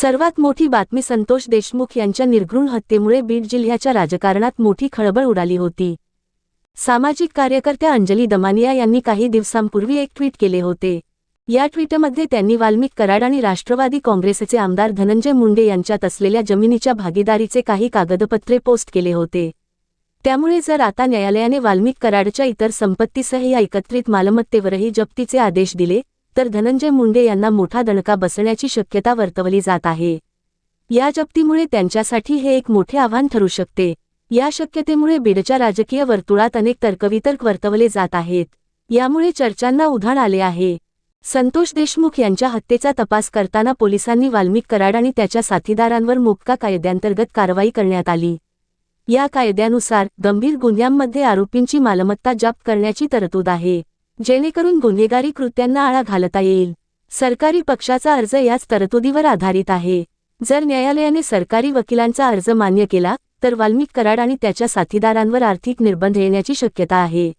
सर्वात मोठी बातमी संतोष देशमुख यांच्या निर्घृण हत्येमुळे बीड जिल्ह्याच्या राजकारणात मोठी खळबळ उडाली होती. सामाजिक कार्यकर्त्या अंजली दमानिया यांनी काही दिवसांपूर्वी एक ट्विट केले होते. या ट्विटमध्ये त्यांनी वाल्मिक कराड आणि राष्ट्रवादी काँग्रेसचे आमदार धनंजय मुंडे यांच्यात असलेल्या जमिनीच्या भागीदारीचे काही कागदपत्रे पोस्ट केले होते. त्यामुळे जर आता न्यायालयाने वाल्मिक कराडच्या इतर संपत्तीसह या एकत्रित मालमत्तेवरही जप्तीचे आदेश दिले तर धनंजय मुंडे यांना मोठा दणका बसण्याची शक्यता वर्तवली जात आहे. या जप्तीमुळे त्यांच्यासाठी हे एक मोठे आव्हान ठरू शकते. या शक्यतेमुळे बीडच्या राजकीय वर्तुळात अनेक तर्कवितर्क वर्तवले जात आहेत. यामुळे चर्चांना उधाण आले आहे. संतोष देशमुख यांच्या हत्येचा तपास करताना पोलिसांनी वाल्मिक कराड आणि त्याच्या साथीदारांवर मोक्का कायद्यांतर्गत कारवाई करण्यात आली. या कायद्यानुसार गंभीर गुन्ह्यांमध्ये आरोपींची मालमत्ता जप्त करण्याची तरतूद आहे. जेणेकरून गुन्हेगारी कृत्यांना आळा घालता येईल. सरकारी पक्षाचा अर्ज याच तरतुदीवर आधारित आहे. जर न्यायालयाने सरकारी वकिलांचा अर्ज मान्य केला तर वाल्मिक कराड आणि त्याच्या साथीदारांवर आर्थिक निर्बंध येण्याची शक्यता आहे.